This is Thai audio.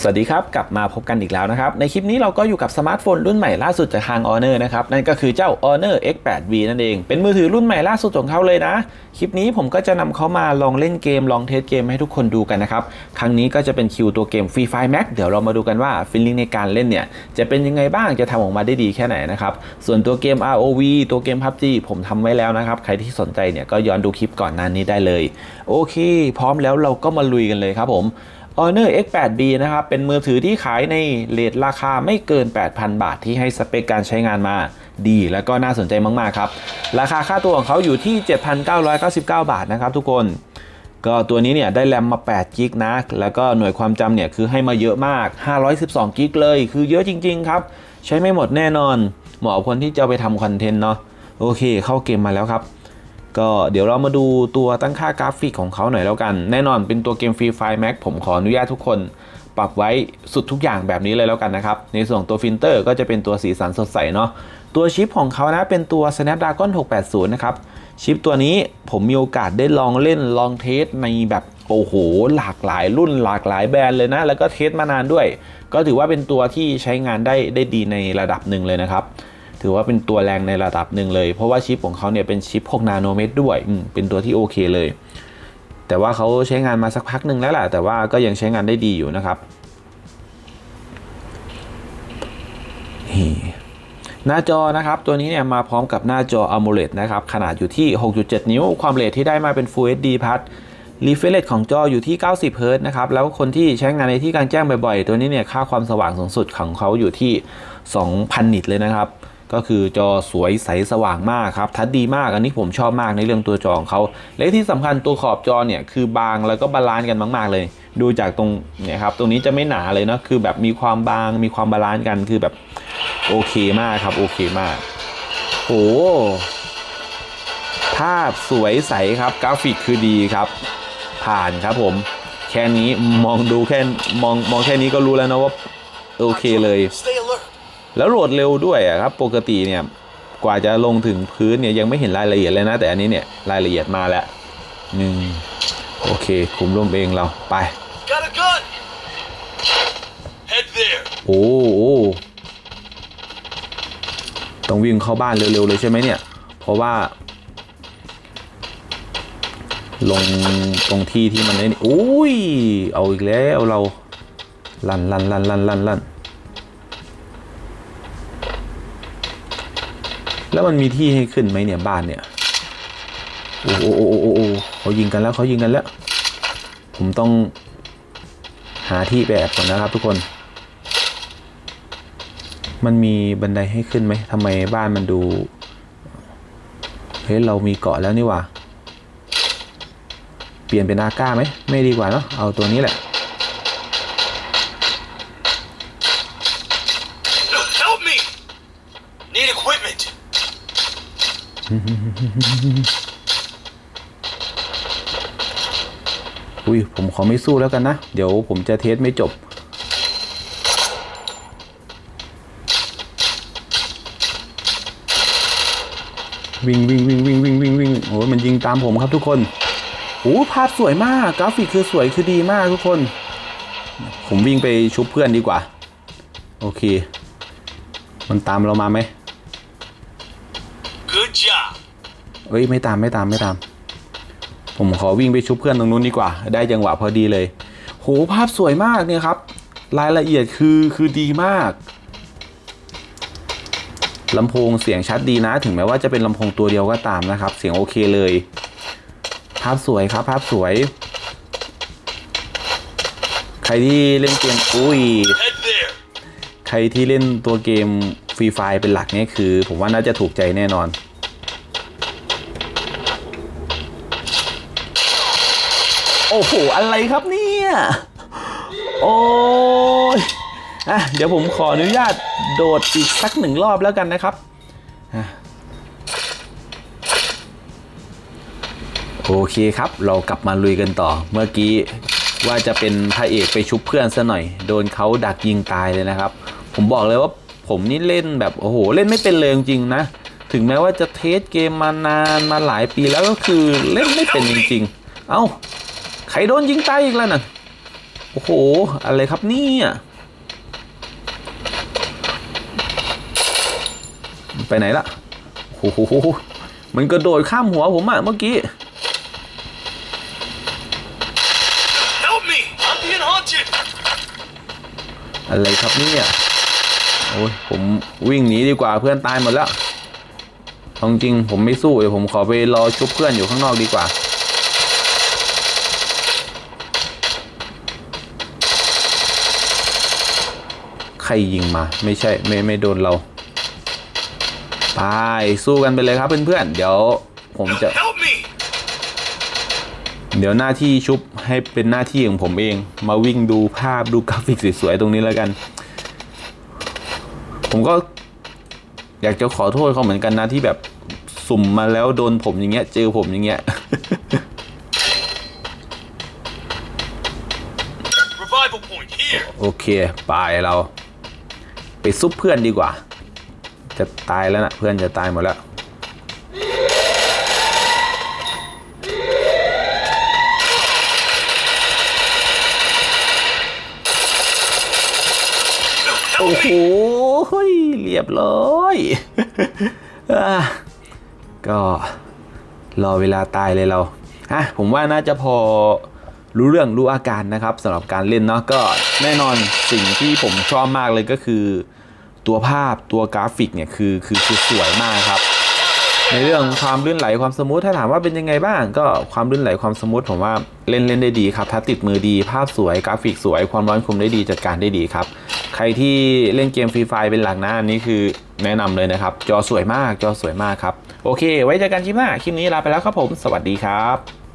สวัสดีครับ กลับมาพบกันอีกแล้วนะครับ ในคลิปนี้เราก็อยู่กับสมาร์ทโฟนรุ่นใหม่ล่าสุดจากทาง Honor นะครับ นั่นก็คือเจ้า Honor X8V นั่นเอง เป็นมือถือรุ่นใหม่ล่าสุดของเขาเลยนะ คลิปนี้ผมก็จะนำเขามาลองเล่นเกม ลองเทสเกมให้ทุกคนดูกันนะครับ ครั้งนี้ก็จะเป็นคิวตัวเกม Free Fire Max เดี๋ยวเรามาดูกันว่าฟีลลิ่งในการเล่นเนี่ย จะเป็นยังไงบ้างจะทำออกมาได้ดีแค่ไหนนะครับส่วนตัวเกม ROV ตัวเกม PUBG ผมทำไว้แล้วนะครับใครที่สนใจเนี่ยก็ย้อนดูคลิปก่อนหน้านี้ได้เลย โอเค พร้อมแล้วเราก็มาลุยกันเลยครับผม Honor X8B นะครับ เป็นมือถือที่ขายในเลทราคาไม่เกิน 8,000 บาทที่ให้สเปคการใช้งานมาดีแล้วก็น่าสนใจมาก ๆ ครับ ราคาค่าตัวของเขาอยู่ที่ 7,999 บาทนะครับทุกคน ก็ตัวนี้เนี่ยได้แรมมา8กิกนะ แล้วก็หน่วยความจำเนี่ยคือให้มาเยอะมาก 512กิกเลย คือเยอะจริง ๆ ครับ ใช้ไม่หมดแน่นอน เหมาะคนที่จะไปทำคอนเทนต์เนาะ โอเค เข้าเกมมาแล้วครับ ก็เดี๋ยวเรามาดูตัวตั้งค่ากราฟิกของเขาหน่อยแล้วกัน แน่นอนเป็นตัวเกม Free Fire Max ผมขออนุญาตทุกคนปรับไว้สุดทุกอย่างแบบนี้เลยแล้วกันนะครับ ในส่วนตัวฟิลเตอร์ก็จะเป็นตัวสีสันสดใสเนาะตัวชิปของเขานะเป็นตัว Snapdragon 680 นะครับ ชิปตัวนี้ผมมีโอกาสได้ลองเล่นลองเทสในแบบโอ้โหหลากหลายรุ่นหลากหลายแบรนด์เลยนะ แล้วก็เทสมานานด้วย ก็ถือว่าเป็นตัวที่ใช้งานได้ได้ดีในระดับหนึ่งเลยนะครับ ถือว่าเป็นตัวแรงในระดับหนึ่งเลย เพราะว่าชิปของเขาเนี่ยเป็นชิป6นาโนเมตรด้วยเป็นตัวที่โอเคเลย แต่ว่าเขาใช้งานมาสักพักหนึ่งแล้วแหละแต่ว่าก็ยังใช้งานได้ดีอยู่นะครับนี่หน้าจอนะครับตัวนี้เนี่ยมาพร้อมกับหน้าจอ AMOLED นะครับขนาดอยู่ที่ 6.7 นิ้ว ความเรทที่ได้มาเป็น Full HD Plus รีเฟรชของจออยู่ที่ 90 Hz นะครับ แล้วคนที่ใช้งานในที่กลางแจ้งบ่อยๆ ตัวนี้เนี่ยค่าความสว่างสูงสุดของเขาอยู่ที่ 2,000 นิตเลยนะครับ ก็คือจอสวยใสสว่างมากครับ ทัดดีมากอันนี้ผมชอบมากในเรื่องตัวจอของเขาและที่สำคัญตัวขอบจอเนี่ยคือบางแล้วก็บาลานซ์กันมาก ๆ เลย ดูจากตรงเนี่ยครับตรงนี้จะไม่หนาเลยเนาะคือแบบมีความบางมีความบาลานซ์กันคือแบบโอเคมากครับโอเคมากโหภาพสวยใสครับกราฟิกคือดีครับ ผ่านครับผมแค่นี้มองดูแค่มองมองแค่นี้ก็รู้แล้วนะว่าโอเคเลย แล้วโหลดเร็วด้วยอะครับปกติเนี่ยกว่าจะลงถึงพื้นเนี่ยยังไม่เห็นรายละเอียดเลยนะ แต่อันนี้เนี่ยรายละเอียดมาแล้วหนึ่งโอเคคุมร่วมเองเราไป Got a gun. Head there. โอ้โอ้ต้องวิ่งเข้าบ้านเร็วๆเลยใช่ไหมเนี่ย เพราะว่า ลงตรงที่ที่มันไอ้นี่อุ้ย เอาอีกแล้วเรา ลันลันลันลันลันลัน แล้วมันมีที่ให้ขึ้นไหมเนี่ยบ้านเนี่ย โอ้โอ้โอ้โอ้โอ้เขายิงกันแล้วเขายิงกันแล้ว ผมต้องหาที่แอบก่อนนะครับทุกคน มันมีบันไดให้ขึ้นไหมทำไมบ้านมันดู เฮ้ยเรามีเกาะแล้วนี่ว่า เปลี่ยนเป็นอาก้าไหม ไม่ดีกว่าเนาะ เอาตัวนี้แหละ อุ้ยผมขอไม่สู้แล้วกันนะ เดี๋ยวผมจะเทสไม่จบ วิ่งวิ่งวิ่งวิ่งวิ่งวิ่งวิ่งโอ้ยมันยิงตามผมครับทุกคนโอ้ภาพสวยมาก กราฟิกคือสวยคือดีมากทุกคน ผมวิ่งไปชุบเพื่อนดีกว่า โอเค มันตามเรามาไหม เอ้ยไม่ตามไม่ตามไม่ตาม ผมขอวิ่งไปชุบเพื่อนตรงนู้นดีกว่า ได้จังหวะพอดีเลยโหภาพสวยมากเนี่ยครับ รายละเอียดคือคือดีมากลำโพงเสียงชัดดีนะ ถึงแม้ว่าจะเป็นลำโพงตัวเดียวก็ตามนะครับ เสียงโอเคเลย ภาพสวยครับ ภาพสวย ใครที่เล่นเกมอุ้ยใครที่เล่นตัวเกมฟรีไฟเป็นหลักเนี่ยคือ ผมว่าน่าจะถูกใจแน่นอน โอ้โห อะไรครับเนี่ย โอ้ยอะเดี๋ยวผมขออนุญาตโดดอีกสักหนึ่งรอบแล้วกันนะครับ โอเคครับ เรากลับมาลุยกันต่อ เมื่อกี้ว่าจะเป็นพระเอกไปชุบเพื่อนซะหน่อย โดนเขาดักยิงตายเลยนะครับ ผมบอกเลยว่าผมนี่เล่นแบบโอ้โห เล่นไม่เป็นเลยจริงๆนะ ถึงแม้ว่าจะเทสเกมมานานมาหลายปีแล้วก็คือเล่นไม่เป็นจริง ๆ เอ้า รโดนยิงตายอีกแล้วน่ะโอ้โห อะไรครับเนี่ยไปไหนละโอ้โหมันกระโดดข้ามหัวผมอะเมื่อกี้ Help me! I'm being haunted! อะไรครับเนี่ยโอ้ยผมวิ่งหนีดีกว่าเพื่อนตายหมดแล้วเอาจริงๆผมไม่สู้เดี๋ยวผมขอไปรอชุบเพื่อนอยู่ข้างนอกดีกว่า ใครยิงมา ไม่ใช่ไม่ไม่โดนเราไปสู้กันไปเลยครับเพื่อนๆเดี๋ยวผมจะ Help me! เดี๋ยวหน้าที่ชุบให้เป็นหน้าที่ของผมเอง มาวิ่งดูภาพดูกราฟิกสวยๆตรงนี้แล้วกัน ผมก็อยากจะขอโทษเขาเหมือนกันนะที่แบบสุ่มมาแล้วโดนผมอย่างเงี้ย เจอผมอย่างเงี้ย Revival point here! โอเคไปเรา ไปซุปเพื่อนดีกว่า จะตายแล้วนะเพื่อนจะตายหมดแล้วโอ้โหเรียบร้อยอก็รอเวลาตายเลยเราอะผมว่าน่าจะพอรู้เรื่องรู้อาการนะครับสำหรับการเล่นเนาะก็ แน่นอนสิ่งที่ผมชอบมากเลยก็คือ ตัวภาพตัวกราฟิกเนี่ยคือคือคือสวยมากครับ ในเรื่องความลื่นไหลความสมูทถ้าถามว่าเป็นยังไงบ้าง ก็ความลื่นไหลความสมูทผมว่าเล่นเล่นได้ดีครับถ้าติดมือดีภาพสวยกราฟิกสวย ความร้อนคุมได้ดีจัดการได้ดีครับ ใครที่เล่นเกมฟรีไฟเป็นหลักนะอันนี้คือแนะนำเลยนะครับ จอสวยมากจอสวยมากครับ โอเค ไว้เจอกันคลิปหน้าคลิปนี้ลาไปแล้วครับผม สวัสดีครับ